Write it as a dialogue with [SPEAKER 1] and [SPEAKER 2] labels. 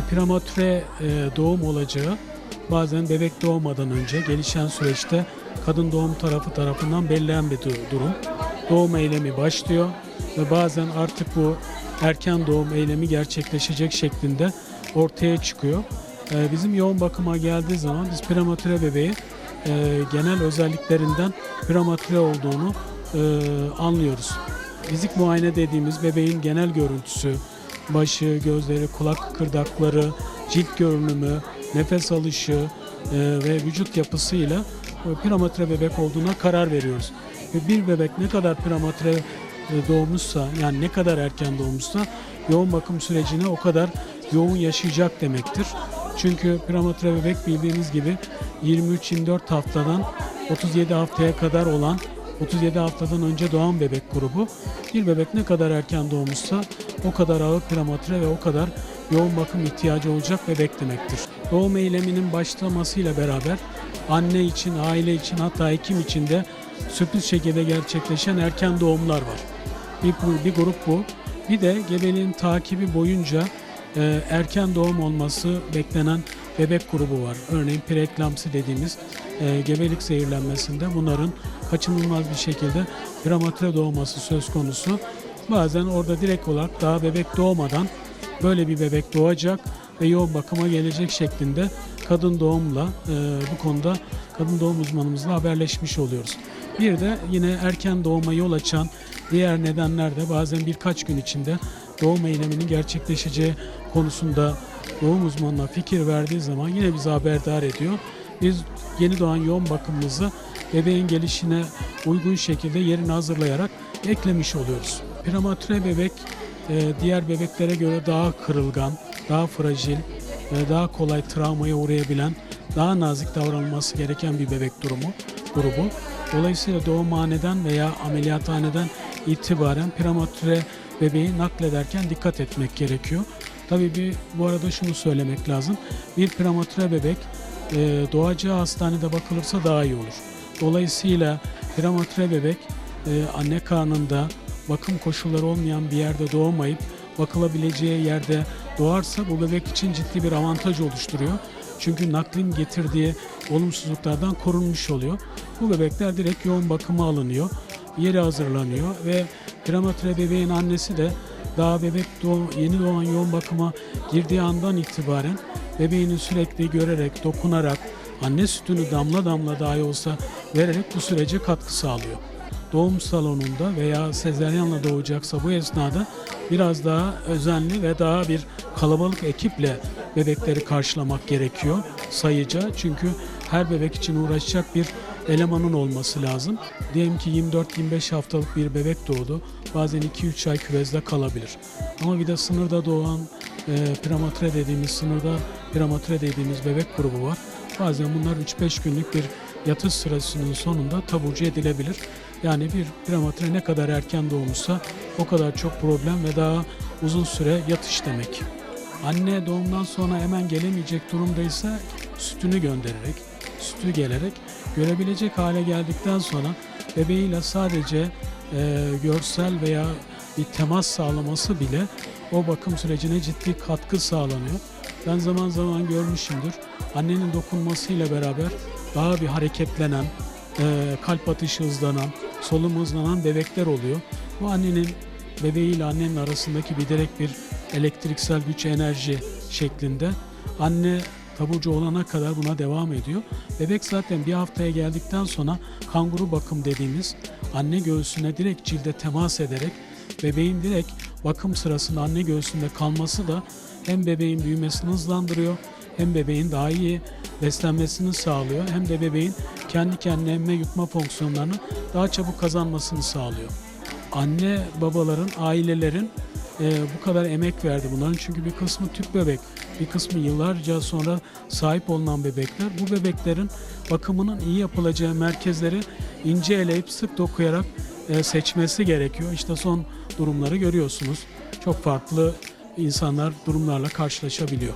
[SPEAKER 1] Şimdi prematüre e, doğum olacağı bazen bebek doğmadan önce gelişen süreçte kadın doğum tarafı tarafından belirlenen bir du- durum. Doğum eylemi başlıyor ve bazen artık bu erken doğum eylemi gerçekleşecek şeklinde ortaya çıkıyor. E, bizim yoğun bakıma geldiği zaman biz prematüre bebeği e, genel özelliklerinden prematüre olduğunu e, anlıyoruz. Fizik muayene dediğimiz bebeğin genel görüntüsü, başı, gözleri, kulak kıkırdakları, cilt görünümü, nefes alışı e, ve vücut yapısıyla e, prematüre bebek olduğuna karar veriyoruz. Ve bir bebek ne kadar prematüre e, doğmuşsa yani ne kadar erken doğmuşsa yoğun bakım sürecine o kadar yoğun yaşayacak demektir. Çünkü prematüre bebek bildiğiniz gibi 23-24 haftadan 37 haftaya kadar olan 37 haftadan önce doğan bebek grubu. Bir bebek ne kadar erken doğmuşsa o kadar ağır prematüre ve o kadar yoğun bakım ihtiyacı olacak bebek demektir. Doğum eyleminin başlamasıyla beraber anne için, aile için hatta hekim için de sürpriz şekilde gerçekleşen erken doğumlar var. Bir, bir grup bu. Bir de gebeliğin takibi boyunca e, erken doğum olması beklenen bebek grubu var. Örneğin preeklamsi dediğimiz e, gebelik zehirlenmesinde bunların kaçınılmaz bir şekilde prematüre doğması söz konusu. Bazen orada direkt olarak daha bebek doğmadan böyle bir bebek doğacak ve yoğun bakıma gelecek şeklinde kadın doğumla e, bu konuda kadın doğum uzmanımızla haberleşmiş oluyoruz. Bir de yine erken doğuma yol açan diğer nedenler de bazen birkaç gün içinde doğum eyleminin gerçekleşeceği konusunda doğum uzmanına fikir verdiği zaman yine bizi haberdar ediyor. Biz yeni doğan yoğun bakımımızı bebeğin gelişine uygun şekilde yerini hazırlayarak eklemiş oluyoruz. Prematüre bebek e, diğer bebeklere göre daha kırılgan, daha fragil ve daha kolay travmaya uğrayabilen, daha nazik davranılması gereken bir bebek durumu grubu. Dolayısıyla doğumhaneden veya ameliyathaneden itibaren prematüre bebeği naklederken dikkat etmek gerekiyor. Tabii bir bu arada şunu söylemek lazım. Bir prematüre bebek e, doğacağı hastanede bakılırsa daha iyi olur. Dolayısıyla prematüre bebek e, anne karnında bakım koşulları olmayan bir yerde doğmayıp bakılabileceği yerde doğarsa bu bebek için ciddi bir avantaj oluşturuyor. Çünkü naklin getirdiği olumsuzluklardan korunmuş oluyor. Bu bebekler direkt yoğun bakıma alınıyor. Yeri hazırlanıyor ve prematüre bebeğin annesi de daha bebek doğum, yeni doğan yoğun bakıma girdiği andan itibaren bebeğini sürekli görerek, dokunarak, anne sütünü damla damla dahi olsa vererek bu sürece katkı sağlıyor. Doğum salonunda veya sezeryanla doğacaksa bu esnada biraz daha özenli ve daha bir kalabalık ekiple bebekleri karşılamak gerekiyor sayıca. Çünkü her bebek için uğraşacak bir elemanın olması lazım. Diyelim ki 24-25 haftalık bir bebek doğdu. Bazen 2-3 ay küvezde kalabilir. Ama bir de sınırda doğan e, prematüre dediğimiz sınırda prematüre dediğimiz bebek grubu var. Bazen bunlar 3-5 günlük bir yatış süresinin sonunda taburcu edilebilir. Yani bir prematüre ne kadar erken doğmuşsa o kadar çok problem ve daha uzun süre yatış demek. Anne doğumdan sonra hemen gelemeyecek durumdaysa sütünü göndererek, sütü gelerek görebilecek hale geldikten sonra bebeğiyle sadece e, görsel veya bir temas sağlaması bile o bakım sürecine ciddi katkı sağlanıyor. Ben zaman zaman görmüşümdür. Annenin dokunmasıyla beraber daha bir hareketlenen, e, kalp atışı hızlanan, solunum hızlanan bebekler oluyor. Bu annenin bebeğiyle annenin arasındaki bir direkt bir elektriksel güç enerji şeklinde. Anne taburcu olana kadar buna devam ediyor. Bebek zaten bir haftaya geldikten sonra kanguru bakım dediğimiz anne göğsüne direkt cilde temas ederek bebeğin direkt bakım sırasında anne göğsünde kalması da hem bebeğin büyümesini hızlandırıyor hem bebeğin daha iyi beslenmesini sağlıyor hem de bebeğin kendi kendine emme yutma fonksiyonlarını daha çabuk kazanmasını sağlıyor. Anne babaların, ailelerin e, bu kadar emek verdi bunların çünkü bir kısmı tüp bebek, bir kısmı yıllarca sonra sahip olunan bebekler. Bu bebeklerin bakımının iyi yapılacağı merkezleri ince eleyip sık dokuyarak e, seçmesi gerekiyor. İşte son durumları görüyorsunuz. Çok farklı insanlar durumlarla karşılaşabiliyor.